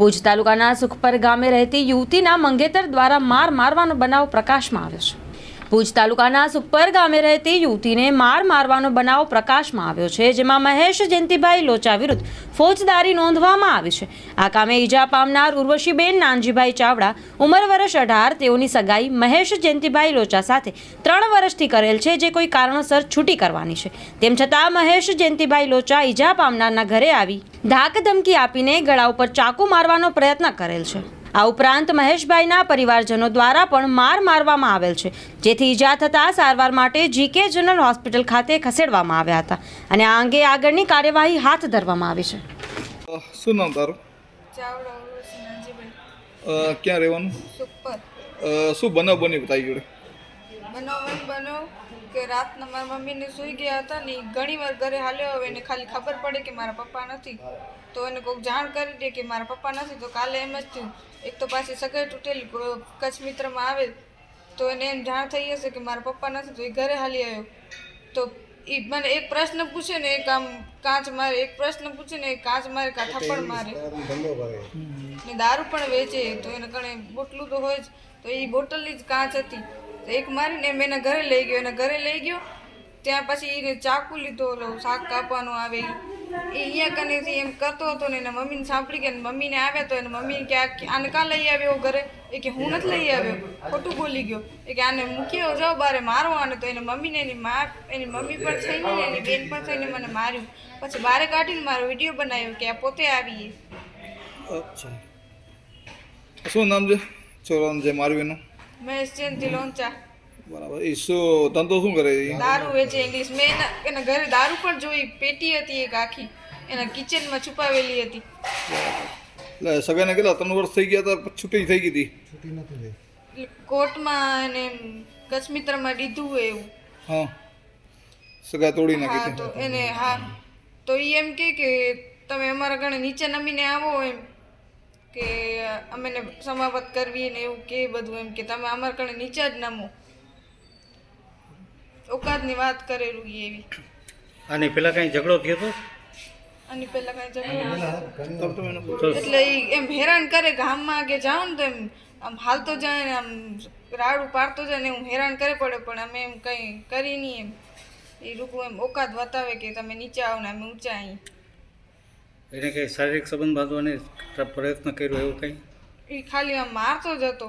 ભુજ તાલુકાના સુખપર ગામે રહેતી યુવતીના મંગેતર દ્વારા માર મારવાનો બનાવ પ્રકાશમાં આવ્યો છે. ભુજ તાલુકાના સુપર ગામે રહેતી યુવતીને માર મારવાનો બનાવ પ્રકાશમાં આવ્યો છે, જેમાં મહેશ જયંતિભાઈ લોચા વિરુદ્ધ ફોજદારી નોંધવામાં આવી છે. આ કામે ઈજા પામનાર ઉર્વશીબેન નાનજીભાઈ ચાવડા, ઉંમર વર્ષ અઢાર, તેઓની સગાઈ મહેશ જયંતિભાઈ લોચા સાથે ત્રણ વર્ષથી કરેલ છે, જે કોઈ કારણોસર છૂટી કરવાની છે. તેમ છતાં મહેશ જયંતિભાઈ લોચા ઈજા પામનારના ઘરે આવી ધાક ધમકી આપીને ગળા ઉપર ચાકુ મારવાનો પ્રયત્ન કરેલ છે. આ ઉપરાંત મહેશભાઈના પરિવારજનો દ્વારા પણ માર મારવામાં આવેલ છે જેથી ઈજા થતાં સારવાર માટે જીકે જનરલ હોસ્પિટલ ખાતે ખસેડવામાં આવ્યા હતા. અને આ અંગે આગળની કાર્યવાહી હાથ ધરવામાં આવી છે. શું નામ તારું? ક્યાં રહેવાનું? સુપર શું બનાવ બની બતાવી જોડે? બનાવ બનો કે રાતના મારા મમ્મીને સૂઈ ગયા હતા ને ઘણી વાર ઘરે હાલ્યો હવે એને ખાલી ખબર પડે કે મારા પપ્પા નથી. તો એને કોઈક જાણ કરી દે કે મારા પપ્પા નથી, તો કાલે એમ જ થયું. એક તો પાછી સગાઈ તૂટેલી કચ્છ મિત્રમાં આવે તો એને એમ જાણ થઈ હશે કે મારા પપ્પા નથી, તો એ ઘરે હાલી આવ્યો. તો એ મને એક પ્રશ્ન પૂછે ને એક આમ કાચ મારે એક પ્રશ્ન પૂછે ને એક કાચ મારે કા થપ્પડ મારે. ને દારૂ પણ વેચે તો એને કણે બોટલું તો હોય જ તો એ બોટલની જ કાચ હતી. તો એક મારીને એમ એના ઘરે લઈ ગયો એના ઘરે લઈ ગયો ત્યાં પછી એને ચાકુ લીધો ઓલો શાક કાપવાનો આવે. એ અહીંયા કને એમ કરતો હતો ને એના મમ્મીને સાંભળી કે મમ્મીને આવ્યા તો એને મમ્મીને કે આને કાં લઈ આવ્યો ઘરે? એ કે હું નથી લઈ આવ્યો. ખોટું બોલી ગયો. એ કે આને મૂક્યો જાઓ બારે મારો આને? તો એને મમ્મીને એની મા એની મમ્મી પણ થઈને ને એની બેન પણ થઈને મને માર્યું. પછી બારે કાઢીને મારો વીડિયો બનાવ્યો કે આ પોતે આવીએ. અચ્છા. શું નામ છે? છોરાનું જે માર્યું એનું? મહેશ જયંતિ લોંચા. બરાબર. ઈસુ ધંધો શું કરે દારૂ વેચે ઇંગ્લિશ મેં એના એના ઘરે દારૂ પણ જોઈ. પેટી હતી એક આખી. એના કિચનમાં છુપાવેલી હતી. એટલે સગાને કેટલા? ત્રણ વર્ષ થઈ ગયા હતા છૂટી થઈ ગઈ હતી. એટલે કોર્ટમાં એને એમ કચ્છમિત્રમાં દીધું હોય એવું. હા. સગા તોડી નાખી તો એને હા. તો એ એમ કે કે તમે અમારા ઘરે નીચે નમીને આવો એમ. કે અમેને સમાવત કરવી ને એવું કે બધું એમ કે તમે અમારા ઘરે નીચે જ નમો. ઓકાતની વાત કરેલું ઈ એવી. અને પેલા કાંઈ ઝઘડો થયો હતો અને પહેલા કઈ ઝઘડો એટલે ઈ એમ હેરાન કરે ગામમાં કે જાઓ ને તો એમ આમ હાલતો જાય ને આમ રાડું પાડતો જાય ને હું હેરાન કરે પડે પણ અમે એમ કંઈ કરી નહીં એમ. એ રૂકું એમ ઓકાત બતાવે કે તમે નીચે આવો ને અમે ઊંચા અહીં એને કંઈ શારીરિક સંબંધ બાંધવાને પ્રયત્ન કર્યો એવું કંઈ? એ ખાલી આમ મારતો જ હતો.